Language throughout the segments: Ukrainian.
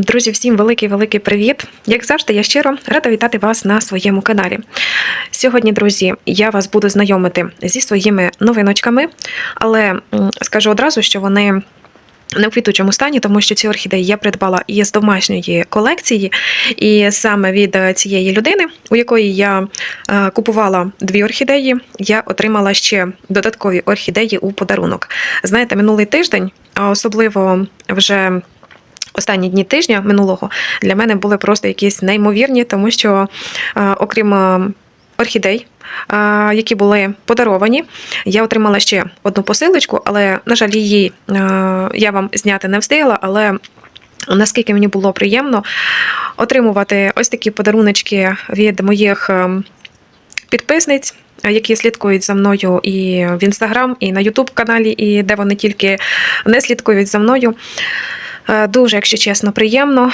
Друзі, всім великий-великий привіт! Як завжди, я щиро рада вітати вас на своєму каналі. Сьогодні, друзі, я вас буду знайомити зі своїми новиночками, але скажу одразу, що вони. Не в квітучому стані, тому що ці орхідеї я придбала із домашньої колекції, і саме від цієї людини, у якої я е, купувала дві орхідеї, я отримала ще додаткові орхідеї у подарунок. Знаєте, минулий тиждень, особливо вже останні дні тижня минулого для мене були просто якісь неймовірні, тому що е, окрім е, орхідей, е, які були подаровані, я отримала ще одну посилочку, але, на жаль, її я вам зняти не встигла, але. Наскільки мені було приємно отримувати ось такі подаруночки від моїх підписниць, які слідкують за мною і в інстаграм, і на Ютуб каналі, і де вони тільки не слідкують за мною. Е, Дуже, якщо чесно, приємно.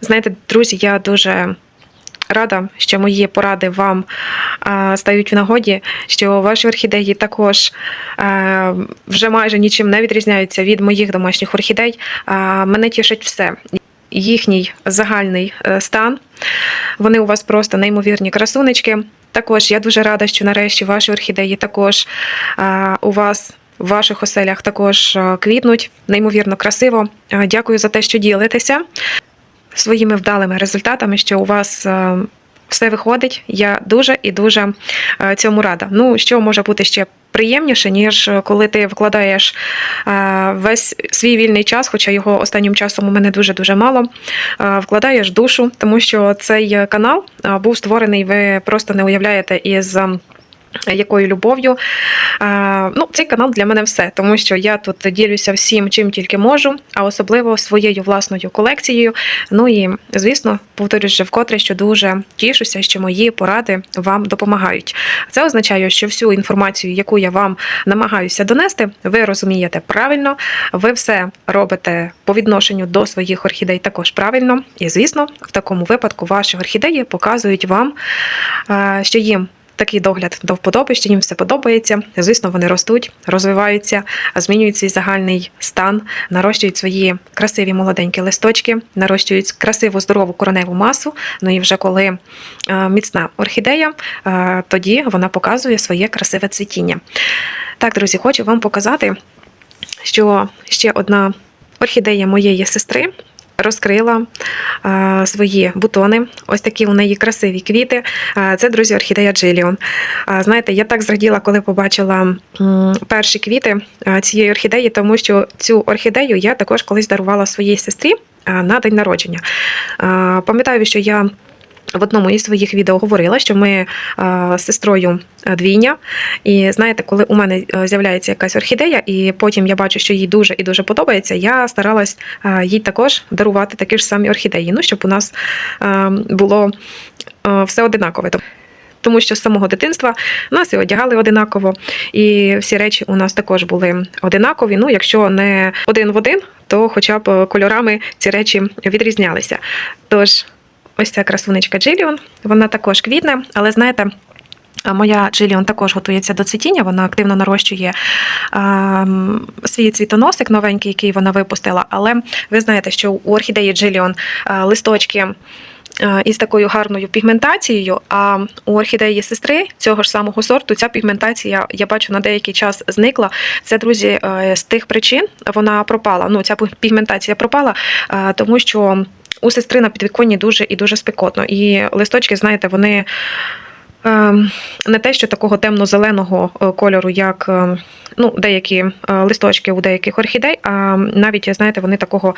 Знаєте, друзі, я дуже рада, що мої поради вам е, стають в нагоді, що ваші орхідеї також е, вже майже нічим не відрізняються від моїх домашніх орхідей. Мене тішить все. Їхній загальний стан. Вони у вас просто неймовірні красунечки. Також я дуже рада, що нарешті ваші орхідеї також у вас в ваших оселях також е, квітнуть неймовірно красиво. Е, Дякую за те, що ділитеся своїми вдалими результатами, що у вас. е, Все виходить, я дуже і дуже цьому рада. Ну, що може бути ще приємніше, ніж коли ти вкладаєш весь свій вільний час, хоча його останнім часом у мене дуже дуже мало. Вкладаєш душу, тому що цей канал був створений, ви просто не уявляєте із. Якою любов'ю. Е, Ну, цей канал для мене все, тому що я тут ділюся всім, чим тільки можу, а особливо своєю власною колекцією. Ну і, звісно, повторюсь вже вкотре, що дуже тішуся, що мої поради вам допомагають. Це означає, що всю інформацію, яку я вам намагаюся донести, ви розумієте правильно, ви все робите по відношенню до своїх орхідей також правильно. І, звісно, в такому випадку ваші орхідеї показують вам, е, що їм такий догляд до вподоби, що їм все подобається. Звісно, вони ростуть, розвиваються, змінюють свій загальний стан, нарощують свої красиві молоденькі листочки, нарощують красиву здорову короневу масу. Ну і вже коли е, міцна орхідея, е, тоді вона показує своє красиве цвітіння. Так, друзі, хочу вам показати, що ще одна орхідея моєї сестри розкрила свої бутони. Ось такі у неї красиві квіти. Це, друзі, орхідея Джиліон. Знаєте, я так зраділа, коли побачила перші квіти цієї орхідеї, тому що цю орхідею я також колись дарувала своїй сестрі на день народження. Пам'ятаю, що я. В одному із своїх відео говорила, що ми е, з сестрою е, двійня. І знаєте, коли у мене е, з'являється якась орхідея, і потім я бачу, що їй дуже і дуже подобається, я старалась їй також дарувати такі ж самі орхідеї. Ну, щоб у нас було все одинакове. Тому що з самого дитинства нас і одягали одинаково, і всі речі у нас також були одинакові. Ну, якщо не один в один, то хоча б кольорами ці речі відрізнялися. Тож. Ось ця красунечка Джиліон, вона також квітне, але знаєте. Моя Джиліон також готується до цвітіння, вона активно нарощує а, свій цвітоносик новенький, який вона випустила. Але ви знаєте, що у орхідеї Джиліон листочки із такою гарною пігментацією, а у орхідеї сестри цього ж самого сорту ця пігментація, я бачу, на деякий час зникла. Це, друзі, е, з тих причин вона пропала. Ну, ця пігментація пропала, тому що у сестри на підвіконні дуже і дуже спекотно. І листочки, знаєте, вони е, не те, що такого темно-зеленого е, кольору, як е, ну, деякі е, листочки у деяких орхідей, а навіть, знаєте, вони такого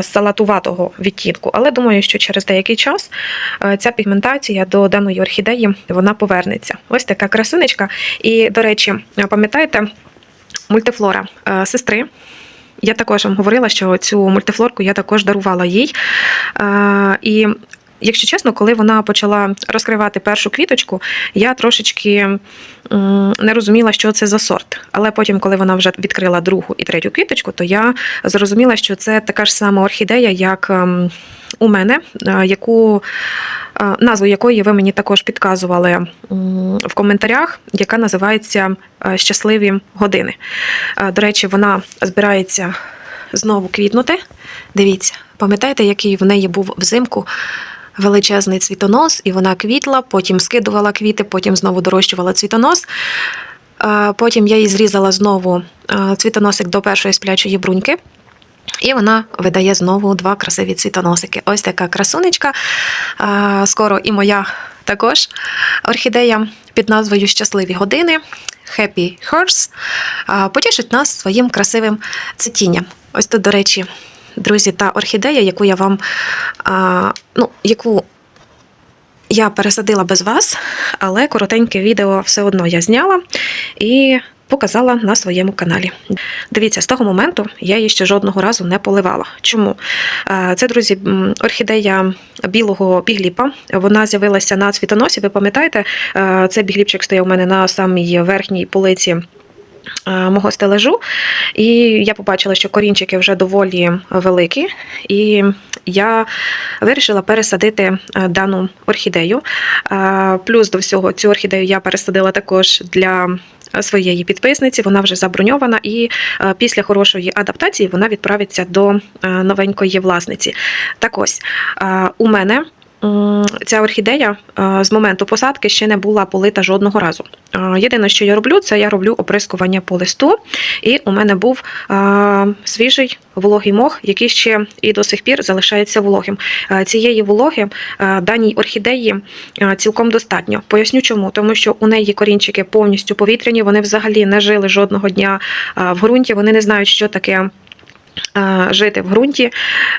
салатуватого відтінку. Але думаю, що через деякий час ця пігментація до даної орхідеї вона повернеться. Ось така красунечка. І, до речі, пам'ятаєте, мультифлора сестри. Я також вам говорила, що цю мультифлорку я також дарувала їй. Е, І якщо чесно, коли вона почала розкривати першу квіточку, я трошечки не розуміла, що це за сорт. Але потім, коли вона вже відкрила другу і третю квіточку, то я зрозуміла, що це така ж сама орхідея, як ем, у мене, е, яку назву якої ви мені також підказували в коментарях, яка називається е, Щасливі години. Е, До речі, вона збирається знову квітнути. Дивіться, пам'ятаєте, який в неї був взимку величезний цвітонос, і вона квітла, потім скидувала квіти, потім знову дорощувала цвітонос. Е, Потім я їй зрізала знову цвітоносик до першої сплячої бруньки. І вона видає знову два красиві цвітоносики. Ось така красунечка. Скоро і моя також орхідея під назвою Щасливі години. Happy а, потішить нас своїм красивим цвітінням. Ось тут, до речі, друзі, та орхідея, яку я вам, ну, яку я пересадила без вас, але коротеньке відео все одно я зняла і показала на своєму каналі. Дивіться, з того моменту я її ще жодного разу не поливала. Чому? Е, Це, друзі, орхідея білого бігліпа. Вона з'явилася на цвітоносі. Ви пам'ятаєте, е, цей бігліпчик стояв у мене на самій верхній полиці. е, Мого стележу, і я побачила, що корінчики вже доволі великі, і я вирішила пересадити дану орхідею. Плюс до всього цю орхідею я пересадила також для своєї підписниці. Вона вже заброньована, і е, після хорошої адаптації вона відправиться до е, новенької власниці. Так ось е, у мене. Ця орхідея е, з моменту посадки ще не була полита жодного разу. Е, Єдине, що я роблю, це я роблю оприскування по листу, і у мене був е, свіжий вологий мох, який ще і до сих пір залишається вологим. Цієї вологи даній орхідеї цілком достатньо. Поясню чому, тому що у неї корінчики повністю повітряні, вони взагалі не жили жодного дня в ґрунті, вони не знають, що таке. Е, Жити в ґрунті,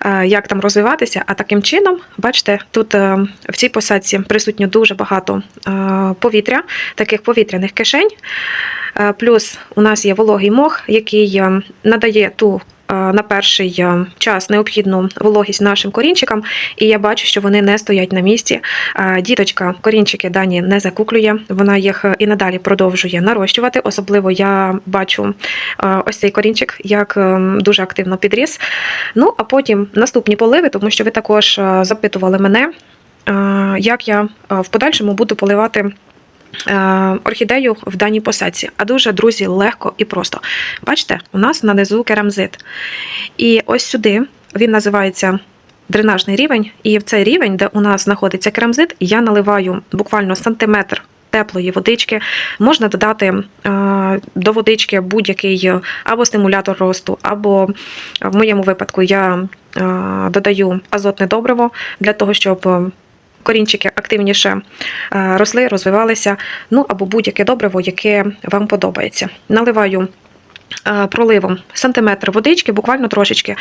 е, як там розвиватися, а таким чином, бачите, тут е, в цій посадці присутньо дуже багато повітря, таких повітряних кишень. Плюс у нас є вологий мох, який надає ту на перший е, час необхідну вологість нашим корінчикам, і я бачу, що вони не стоять на місці. Е, Діточка корінчики дані не закуклює, вона їх і надалі продовжує нарощувати. Особливо я бачу е, ось цей корінчик, як е, дуже активно підріс. Ну а потім наступні поливи, тому що ви також е, запитували мене, е, як я е, в подальшому буду поливати. Е, Орхідею в даній посадці, а дуже друзі легко і просто. Бачите, у нас нанизу керамзит. І ось сюди він називається дренажний рівень. І в цей рівень, де у нас знаходиться керамзит, я наливаю буквально сантиметр. Теплої водички можна додати е, до водички будь-який е, або стимулятор росту, або в моєму випадку я додаю азотне добриво для того, щоб корінчики активніше е, росли, розвивалися. Ну або будь-яке добриво, яке вам подобається. Наливаю е, проливом сантиметр водички, буквально трошечки.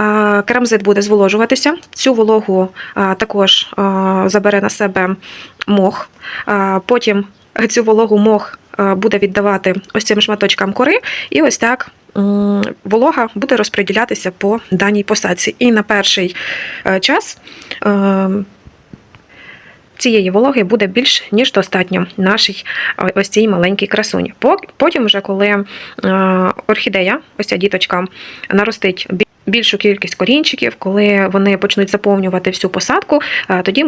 Е, Керамзит буде зволожуватися. Цю вологу також забере на себе мох. Потім цю вологу мох буде віддавати ось цим шматочкам кори, і ось так. Волога буде розподілятися по даній посадці. І на перший час цієї вологи буде більш ніж достатньо нашій е, ось цій маленькій красуні. Потім, вже коли е, орхідея, ось ця діточка, наростить більшу кількість корінчиків, коли вони почнуть заповнювати всю посадку, е, тоді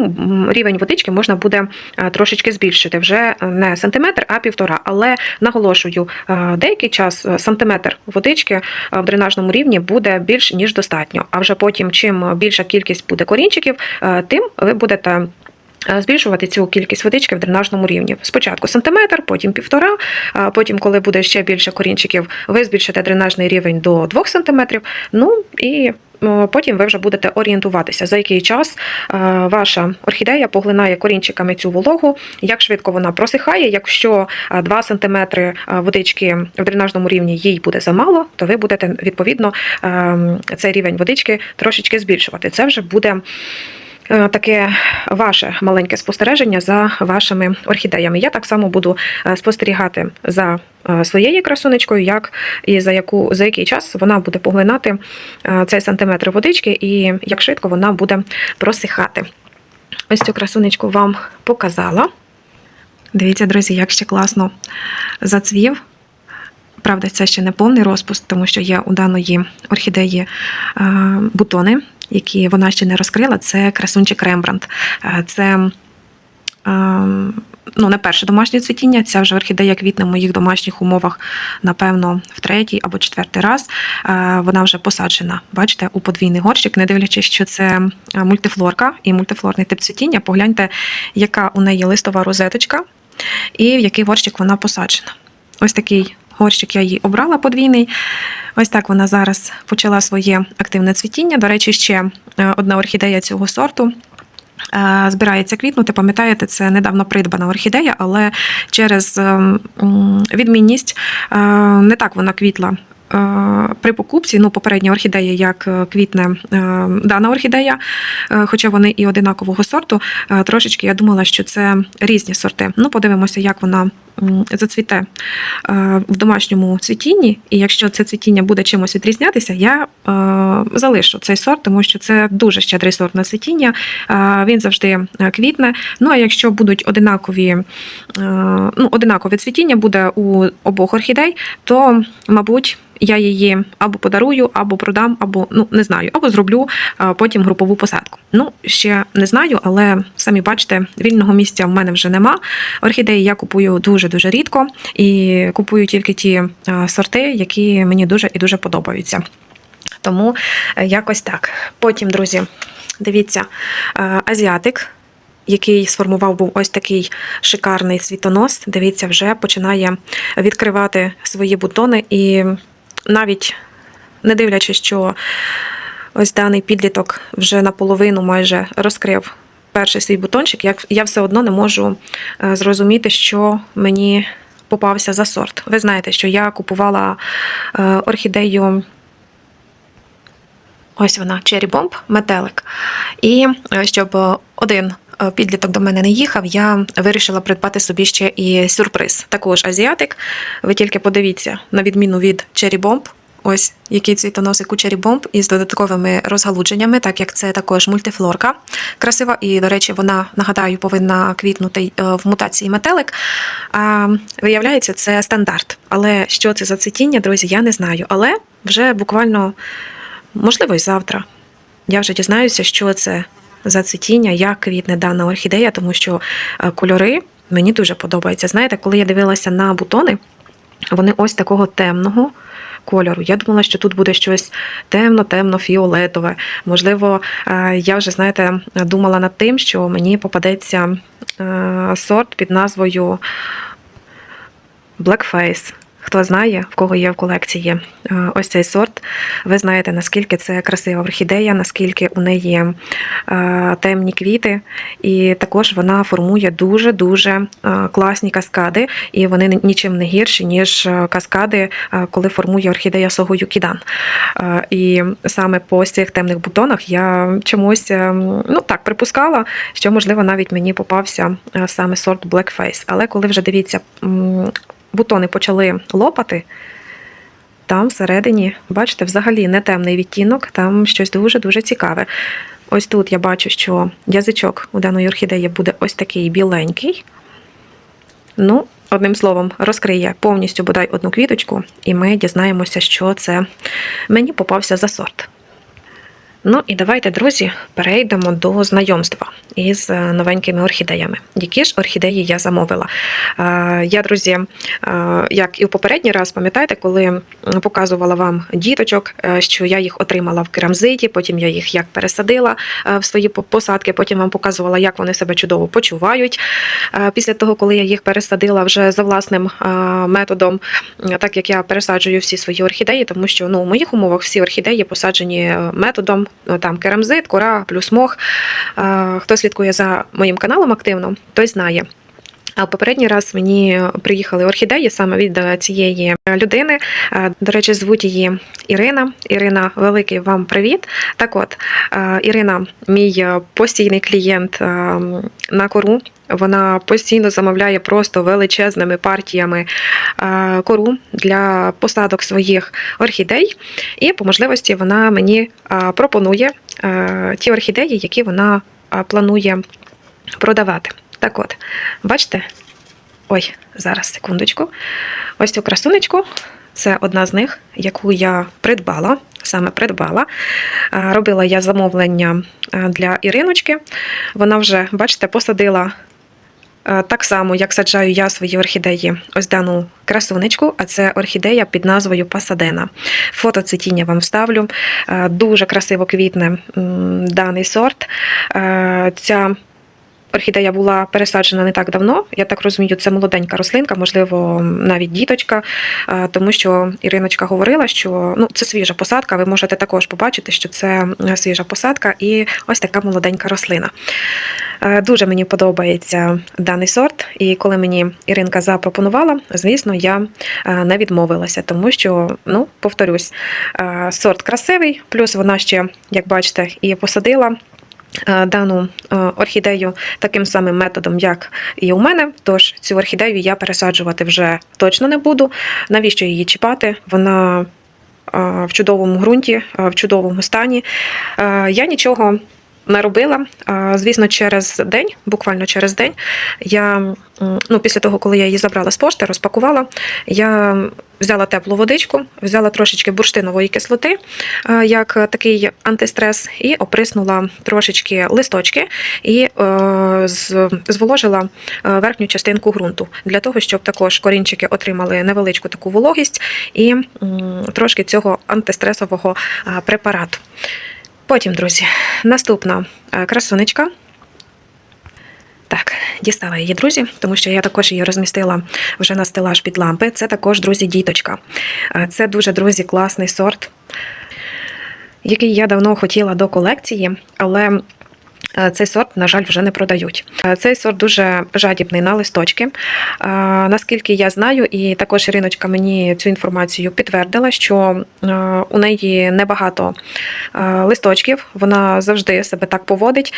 рівень водички можна буде трошечки збільшити вже не сантиметр, а півтора. Але наголошую, деякий час сантиметр водички в дренажному рівні буде більш ніж достатньо. А вже потім, чим більша кількість буде корінчиків, тим ви будете. Е, Збільшувати цю кількість водички в дренажному рівні. Спочатку сантиметр, потім півтора. Потім, коли буде ще більше корінчиків, ви збільшите дренажний рівень до 2 сантиметрів. Ну і е, потім ви вже будете орієнтуватися, за який час е, ваша орхідея поглинає корінчиками цю вологу, як швидко вона просихає. Якщо 2 сантиметри е, водички в дренажному рівні їй буде замало, то ви будете відповідно е, цей рівень водички трошечки збільшувати. Це вже буде. Е, Таке ваше маленьке спостереження за вашими орхідеями. Я так само буду е, спостерігати за е, своєю красунечкою, як і за яку за який час вона буде поглинати цей сантиметр водички, і як швидко вона буде просихати. Ось цю красунечку вам показала. Дивіться, друзі, як ще класно зацвів. Правда, це ще не повний розпуск, тому що є у даної орхідеї бутони, які вона ще не розкрила. Це красунчик Рембрандт. Е, Це е, ну, не перше домашнє цвітіння. Ця вже орхідея квітне в моїх домашніх умовах, напевно, в третій або четвертий раз. Е, Вона вже посаджена, бачите, у подвійний горщик, не дивлячись, що це е, мультифлорка і мультифлорний тип цвітіння. Погляньте, яка у неї листова розеточка і в який горщик вона посаджена. Ось такий горщик я її обрала подвійний. Ось так вона зараз почала своє активне цвітіння. До речі, ще е, одна орхідея цього сорту. е, Збирається квітнути, пам'ятаєте, це недавно придбана орхідея, але через ем, відмінність е, не так вона квітла при покупці. Ну, попередня орхідея, як квітне дана орхідея, хоча вони і одинакового сорту. Трошечки я думала, що це різні сорти. Ну, подивимося, як вона зацвіте е, в домашньому цвітінні. І якщо це цвітіння буде чимось відрізнятися, я е, залишу цей сорт, тому що це дуже щедрий сорт на цвітіння. Е, Він завжди квітне. Ну а якщо будуть одинакові, ну, одинакове цвітіння буде у обох орхідей, то, мабуть, я її або подарую, або продам, або ну не знаю, або зроблю потім групову посадку. Ну ще не знаю, але самі бачите, вільного місця в мене вже нема. Орхідеї я купую дуже дуже рідко і купую тільки ті сорти, які мені дуже і дуже подобаються. Тому е, якось так. Потім, друзі, дивіться, е, азіатик. Який сформував був ось такий шикарний світонос. Дивіться, вже починає відкривати свої бутони, і навіть не дивлячись, що ось даний підліток вже наполовину майже розкрив перший свій бутончик, як я все одно не можу е, зрозуміти, що мені попався за сорт. Ви знаєте, що я купувала е, орхідею. Ось вона, Cherry Bomb, метелик. І е, щоб один підліток до мене не їхав, я вирішила придбати собі ще і сюрприз. Також азіатик. Ви тільки подивіться, на відміну від Cherry Bomb, ось який цвітоносик Cherry Bomb із додатковими розгалудженнями, так як це також мультифлорка красива. І, до речі, вона, нагадаю, повинна квітнути е, в мутації метелик. А, виявляється, це стандарт. Але що це за цвітіння, друзі, я не знаю. Але вже буквально. Можливо, й завтра. Я вже дізнаюся, що це за цвітіння, як квітне дана орхідея, тому що е, кольори мені дуже подобаються. Знаєте, коли я дивилася на бутони, вони ось такого темного кольору. Я думала, що тут буде щось темно-темно-фіолетове. Можливо, е, я вже, знаєте, думала над тим, що мені попадеться е, сорт під назвою Blackface. Хто знає, в кого є в колекції е, ось цей сорт, ви знаєте, наскільки це красива орхідея, наскільки у неї е, темні квіти, і також вона формує дуже-дуже е, класні каскади, і вони нічим не гірші, ніж каскади, коли формує орхідея Сого Юкідан. І саме по цих темних бутонах я чомусь ну так припускала, що можливо навіть мені попався саме сорт Blackface. Але коли вже дивіться. Бутони почали лопати, там всередині, бачите, взагалі не темний відтінок, там щось дуже-дуже цікаве. Ось тут я бачу, що язичок у даної орхідеї буде ось такий біленький. Ну, одним словом, розкриє повністю бодай одну квіточку, і ми дізнаємося, що це мені попався за сорт. Ну і давайте, друзі, перейдемо до знайомства із е, новенькими орхідеями. Які ж орхідеї я замовила? Е, Я, друзі, е, як і в попередній раз, пам'ятаєте, коли показувала вам діточок, що я їх отримала в керамзиті, потім я їх як пересадила в свої посадки, потім вам показувала, як вони себе чудово почувають. Після того, коли я їх пересадила вже за власним методом, так як я пересаджую всі свої орхідеї, тому що ну, в моїх умовах всі орхідеї посаджені методом там керамзит, кора, плюс мох. Е, Хто слідкує за моїм каналом активно, той знає. А в попередній раз мені приїхали орхідеї саме від е, цієї людини. Е, До речі, звуть її Ірина. Ірина, великий вам привіт. Так от, е, Ірина, мій е, постійний клієнт е, на кору. Вона постійно замовляє просто величезними партіями е, кору для посадок своїх орхідей. І по можливості вона мені е, пропонує е, ті орхідеї, які вона е, планує продавати. Так от, бачите? Ой, зараз секундочку. Ось цю красунечку. Це одна з них, яку я придбала, саме придбала. Робила я замовлення для Іриночки. Вона вже, бачите, посадила Так само, як саджаю я свої орхідеї, ось дану красунечку, а це орхідея під назвою Пасадена. Фото цвітіння вам вставлю. Дуже красиво квітне даний сорт. Ця Орхідея була пересаджена не так давно. Я так розумію, це молоденька рослинка, можливо, навіть діточка, тому що Іриночка говорила, що ну це свіжа посадка. Ви можете також побачити, що це е, свіжа посадка і ось така молоденька рослина. Е, Дуже мені подобається даний сорт, і коли мені Іринка запропонувала, звісно, я е, не відмовилася, тому що, ну, повторюсь, сорт красивий, плюс вона ще, як бачите, і посадила. Е, Дану е, орхідею таким самим методом, як і у мене. Тож цю орхідею я пересаджувати вже точно не буду. Навіщо її чіпати? Вона е, в чудовому ґрунті, в чудовому стані. Я нічого не робила. Звісно, через день, буквально через день, я ну, після того, коли я її забрала з пошти, розпакувала, я взяла теплу водичку, взяла трошечки бурштинової кислоти, як такий антистрес, і оприснула трошечки листочки і е, зволожила е, верхню частинку ґрунту для того, щоб також корінчики отримали невеличку таку вологість і трошки цього антистресового препарату. Потім, друзі, наступна е, красунечка. Так, дістала її, друзі, тому що я також її розмістила вже на стелаж під лампи. Це також, друзі, діточка. Е, Це дуже, друзі, класний сорт, який я давно хотіла до колекції, але цей сорт, на жаль, вже не продають. Е, Цей сорт дуже жадібний на листочки. Е, Наскільки я знаю, і також Іриночка мені цю інформацію підтвердила, що е, у неї небагато е, листочків, вона завжди себе так поводить.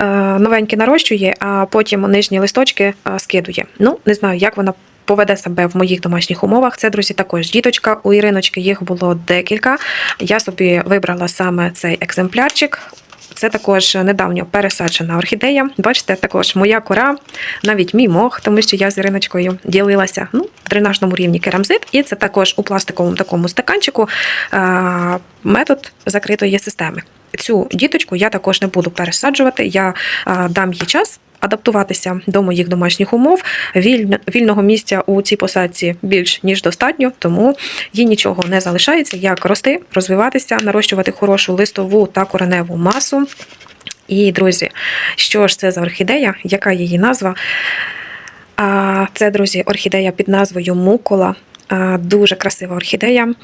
Е, Новенькі нарощує, а потім нижні листочки е, скидує. Ну, не знаю, як вона. Поведе себе в моїх домашніх умовах. Це, друзі, також діточка. У Іриночки їх було декілька. Я собі вибрала саме цей екземплярчик. Це також недавньо пересаджена орхідея. Бачите, також моя кора, навіть мій мох, тому що я з Іриночкою ділилася ну, в дренажному рівні керамзит, і це також у пластиковому такому стаканчику метод закритої системи. Цю діточку я також не буду пересаджувати. Я дам їй час. Адаптуватися до моїх домашніх умов Вільн- вільного місця у цій посадці більш ніж достатньо, тому їй нічого не залишається, як рости, розвиватися, нарощувати хорошу листову та кореневу масу. І, друзі, що ж це за орхідея? Яка її назва? А це, друзі, орхідея під назвою Мукола. Дуже красива орхідея,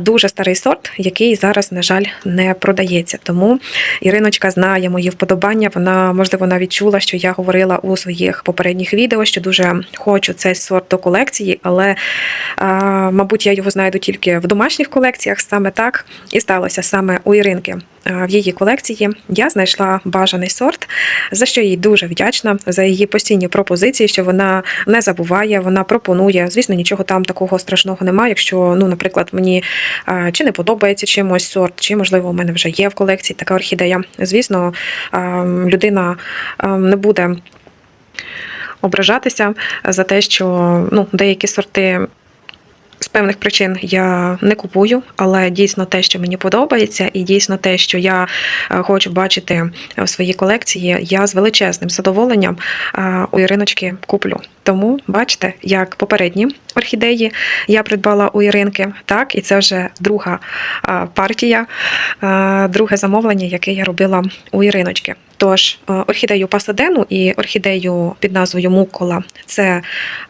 дуже старий сорт, який зараз, на жаль, не продається. Тому Іриночка знає мої вподобання. Вона, можливо, навіть чула, що я говорила у своїх попередніх відео, що дуже хочу цей сорт до колекції, але, мабуть, я його знайду тільки в домашніх колекціях. Саме так і сталося саме у Іринки. А, В її колекції я знайшла бажаний сорт, за що їй дуже вдячна за її постійні пропозиції, що вона не забуває, вона пропонує. Звісно, нічого там такого страшного немає. Якщо, ну, наприклад, мені чи не подобається чимось сорт, чи можливо у мене вже є в колекції така орхідея. Звісно, людина не буде ображатися за те, що ну, деякі сорти певних причин я не купую, але дійсно те, що мені подобається, і дійсно те, що я е, хочу бачити в своїй колекції, я з величезним задоволенням е, у Іриночки куплю. Тому бачите, як попередні орхідеї я придбала у Іринки, так, і це вже друга е, партія, друге замовлення, яке я робила у Іриночки. Тож е, орхідею Пасадену і орхідею під назвою Мукола це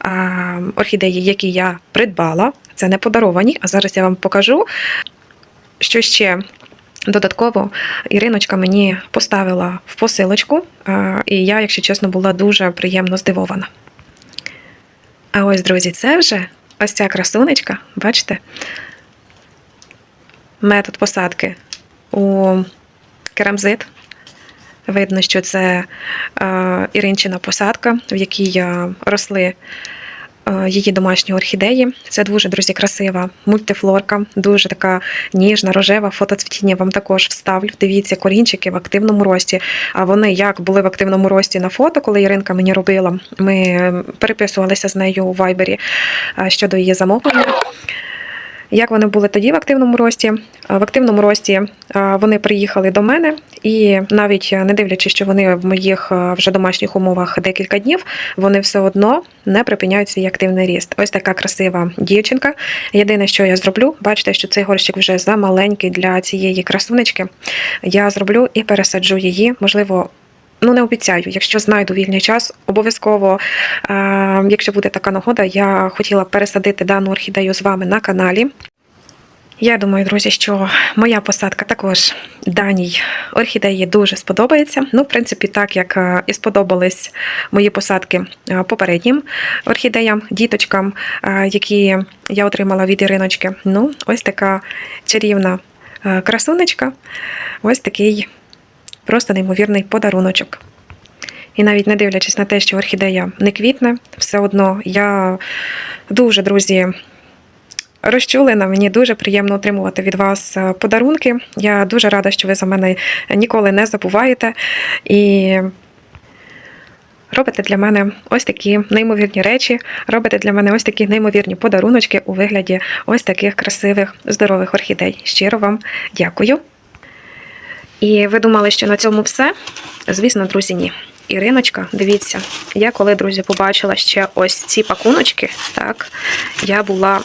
е, орхідеї, які я придбала. Це не подаровані, а зараз я вам покажу, що ще додатково Іриночка мені поставила в посилочку, е, і я, якщо чесно, була дуже приємно здивована. А ось, друзі, це вже ось ця красунечка, бачите? Метод посадки у керамзит. Видно, що це е, Іринчина посадка, в якій е, росли е, її домашні орхідеї. Це дуже, друзі, красива мультифлорка, дуже така ніжна, рожева. Фотоцвітіння вам також вставлю. Дивіться, корінчики в активному рості. А вони як були в активному рості на фото, коли Іринка мені робила. Ми переписувалися з нею у вайбері щодо її замовлення. Як вони були тоді в активному рості? В активному рості вони приїхали до мене, і навіть е, не дивлячись, що вони в моїх е, вже домашніх умовах декілька днів, вони все одно не припиняють свій активний ріст. Ось така красива дівчинка. Єдине, що я зроблю, бачите, що цей горщик вже замаленький для цієї красунечки. Я зроблю і пересаджу її, можливо. Ну, не обіцяю, якщо знайду вільний час, обов'язково, е, якщо буде така нагода, я хотіла пересадити дану орхідею з вами на каналі. Я думаю, друзі, що моя посадка також даній орхідеї дуже сподобається. Ну, в принципі, так як е, і сподобались мої посадки е, попереднім орхідеям, діточкам, е, які я отримала від Іриночки. Ну, ось така чарівна красунечка, ось такий просто неймовірний подаруночок. І навіть не дивлячись на те, що орхідея не квітне, все одно я дуже, друзі, розчулена. Мені дуже приємно отримувати від вас е, подарунки. Я дуже рада, що ви за мене ніколи не забуваєте. І робите для мене ось такі неймовірні речі, робите для мене ось такі неймовірні подаруночки у вигляді ось таких красивих, здорових орхідей. Щиро вам дякую. І ви думали, що на цьому все? Звісно, друзі, ні. Іриночка, дивіться, я коли, друзі, побачила ще ось ці пакуночки, так, я була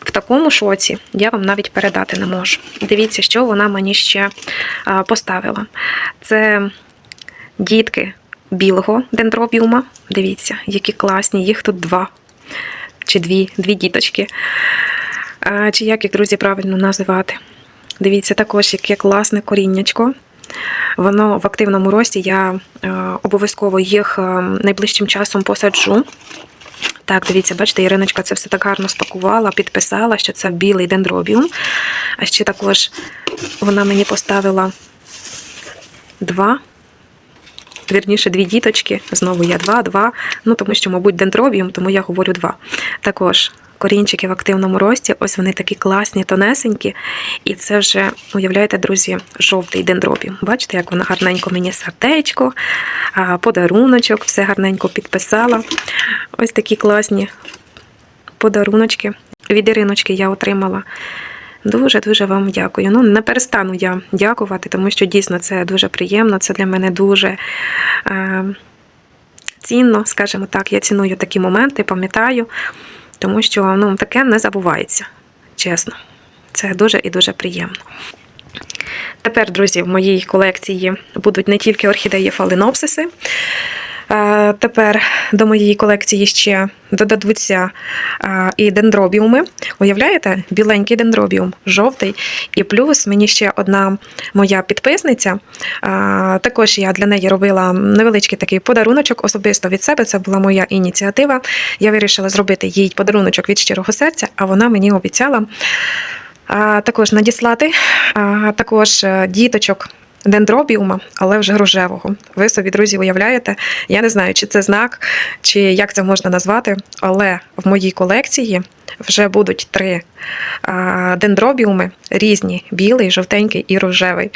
в такому шоці, я вам навіть передати не можу. Дивіться, що вона мені ще поставила. Це дітки білого дендробіума. Дивіться, які класні, їх тут два чи дві, дві діточки. Чи як їх, друзі, правильно називати? Дивіться, також яке класне коріннячко. Воно в активному рості. Я е, обов'язково їх е, найближчим часом посаджу. Так, дивіться, бачите, Іриночка це все так гарно спакувала, підписала, що це білий дендробіум. А ще також вона мені поставила два. Вірніше, дві діточки. Знову я два, два. Ну, тому що, мабуть, дендробіум, тому я говорю два. Також корінчики в активному рості. Ось вони такі класні, тонесенькі. І це вже, уявляєте, друзі, жовтий дендробіум. Бачите, як вона гарненько мені сердечко, подаруночок, все гарненько підписала. Ось такі класні подаруночки. Від Іриночки я отримала. Дуже-дуже вам дякую. Ну, не перестану я дякувати, тому що дійсно це дуже приємно, це для мене дуже е, цінно, скажімо так. Я ціную такі моменти, пам'ятаю, тому що ну, таке не забувається, чесно. Це дуже і дуже приємно. Тепер, друзі, в моїй колекції будуть не тільки орхідеї фаленопсиси. Тепер до моєї колекції ще додадуться і дендробіуми. Уявляєте, біленький дендробіум, жовтий. І плюс мені ще одна моя підписниця. Також я для неї робила невеличкий такий подаруночок особисто від себе. Це була моя ініціатива. Я вирішила зробити їй подаруночок від щирого серця, а вона мені обіцяла також надіслати також е, діточок. Дендробіума, але вже рожевого. Ви собі, друзі, уявляєте? Я не знаю, чи це знак, чи як це можна назвати, але в моїй колекції вже будуть три дендробіуми різні: білий, жовтенький і рожевий.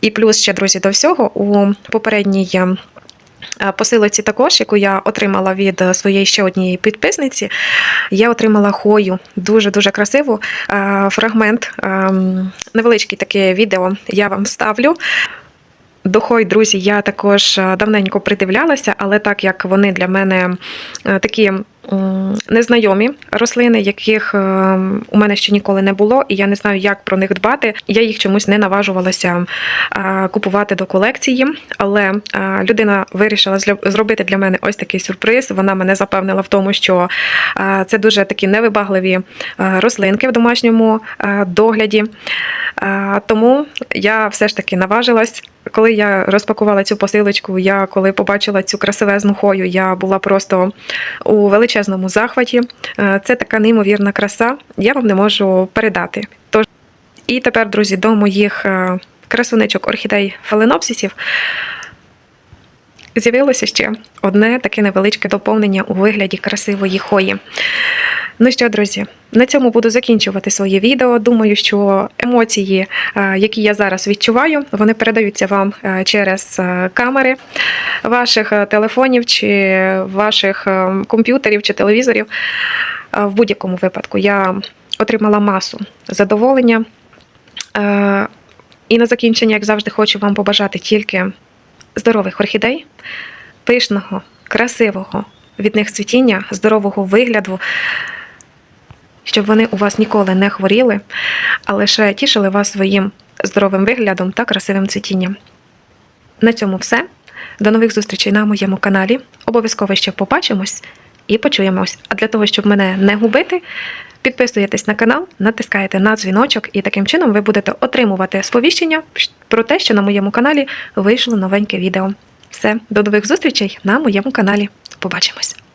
І плюс ще, друзі, до всього у попередній. Посилиці також, яку я отримала від е, своєї ще однієї підписниці, я отримала хою дуже-дуже красиву фрагмент. невеличке Невеличкий таке відео я вам ставлю. До хой, друзі, я також е, давненько придивлялася, але так як вони для мене е, такі незнайомі рослини, яких е, у мене ще ніколи не було, і я не знаю, як про них дбати. Я їх чомусь не наважувалася е, купувати до колекції. Але е, людина вирішила зробити для мене ось такий сюрприз. Вона мене запевнила в тому, що це дуже такі невибагливі рослинки в домашньому догляді. Тому я все ж таки наважилась. Коли я розпакувала цю посилочку, я коли побачила цю красивезну хою, я була просто у величезному захваті. Е, Це така неймовірна краса. Я вам не можу передати. Тож і тепер, друзі, до моїх е, красуничок орхідей фаленопсисів з'явилося ще одне таке невеличке доповнення у вигляді красивої хої. Ну що, друзі, на цьому буду закінчувати своє відео. Думаю, що емоції, е, які я зараз відчуваю, вони передаються вам е, через е, камери ваших телефонів чи ваших комп'ютерів чи телевізорів. В будь-якому випадку я отримала масу задоволення. І на закінчення, як завжди, хочу вам побажати тільки здорових орхідей, пишного, красивого від них цвітіння, здорового вигляду, щоб вони у вас ніколи не хворіли, а лише тішили вас своїм здоровим виглядом та красивим цвітінням. На цьому все. До нових зустрічей на моєму каналі. Обов'язково ще побачимось і почуємось. А для того, щоб мене не губити, підписуєтесь на канал, натискаєте на дзвіночок, і таким чином ви будете отримувати сповіщення про те, що на моєму каналі вийшло новеньке відео. Все, до нових зустрічей на моєму каналі. Побачимось!